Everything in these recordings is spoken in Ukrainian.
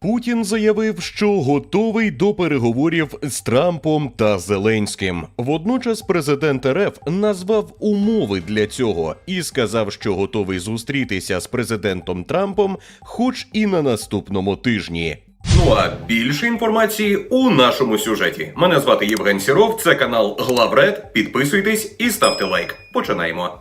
Путін заявив, що готовий до переговорів з Трампом та Зеленським. Водночас президент РФ назвав умови для цього і сказав, що готовий зустрітися з президентом Трампом, хоч і на наступному тижні. Ну а більше інформації у нашому сюжеті. Мене звати Євген Сіров. Це канал Главред. Підписуйтесь і ставте лайк. Починаємо.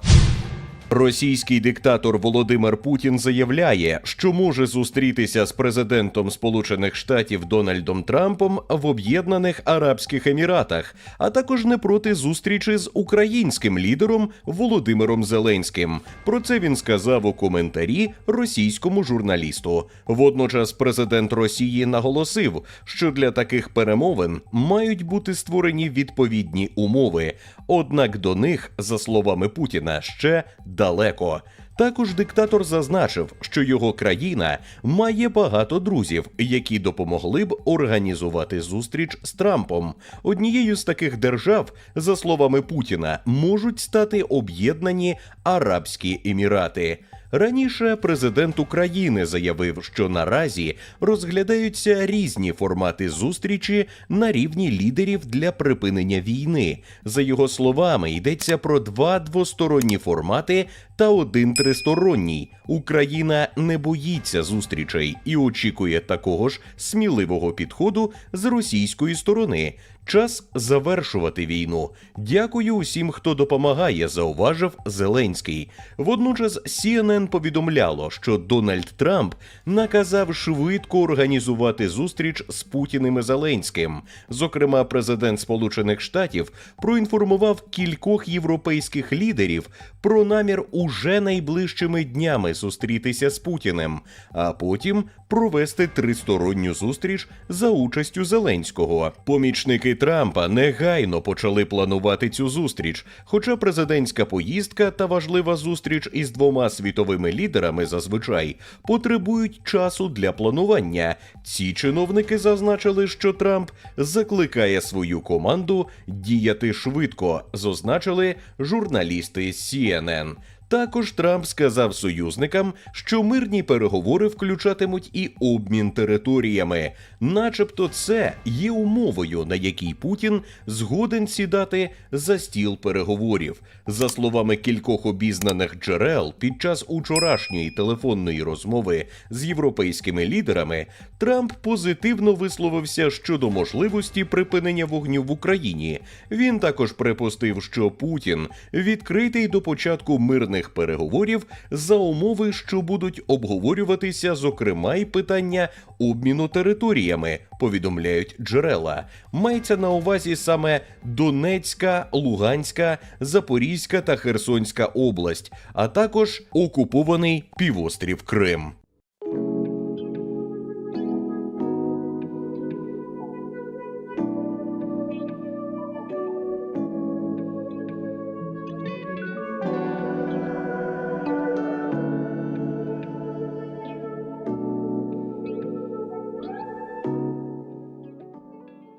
Російський диктатор Володимир Путін заявляє, що може зустрітися з президентом Сполучених Штатів Дональдом Трампом в Об'єднаних Арабських Еміратах, а також не проти зустрічі з українським лідером Володимиром Зеленським. Про це він сказав у коментарі російському журналісту. Водночас президент Росії наголосив, що для таких перемовин мають бути створені відповідні умови. Однак до них, за словами Путіна, ще далеко. Також диктатор зазначив, що його країна має багато друзів, які допомогли б організувати зустріч з Трампом. Однією з таких держав, за словами Путіна, можуть стати об'єднані Арабські Емірати. Раніше президент України заявив, що наразі розглядаються різні формати зустрічі на рівні лідерів для припинення війни. За його словами, йдеться про два двосторонні формати та один тристоронній. Україна не боїться зустрічей і очікує такого ж сміливого підходу з російської сторони. Час завершувати війну. Дякую усім, хто допомагає, зауважив Зеленський. Водночас CNN повідомляло, що Дональд Трамп наказав швидко організувати зустріч з Путіним і Зеленським. Зокрема, президент Сполучених Штатів проінформував кількох європейських лідерів про намір уже найближчими днями зустрітися з Путіним, а потім провести тристоронню зустріч за участю Зеленського. Помічники Трампа негайно почали планувати цю зустріч. Хоча президентська поїздка та важлива зустріч із двома світовими лідерами зазвичай потребують часу для планування. Ці чиновники зазначили, що Трамп закликає свою команду діяти швидко, зазначили журналісти CNN. Також Трамп сказав союзникам, що мирні переговори включатимуть і обмін територіями, начебто, це є умовою, на якій Путін згоден сідати за стіл переговорів. За словами кількох обізнаних джерел, під час учорашньої телефонної розмови з європейськими лідерами Трамп позитивно висловився щодо можливості припинення вогню в Україні. Він також припустив, що Путін відкритий до початку мирних переговорів за умови, що будуть обговорюватися, зокрема, й питання обміну територіями, повідомляють джерела. Мається на увазі саме Донецька, Луганська, Запорізька та Херсонська область, а також окупований півострів Крим.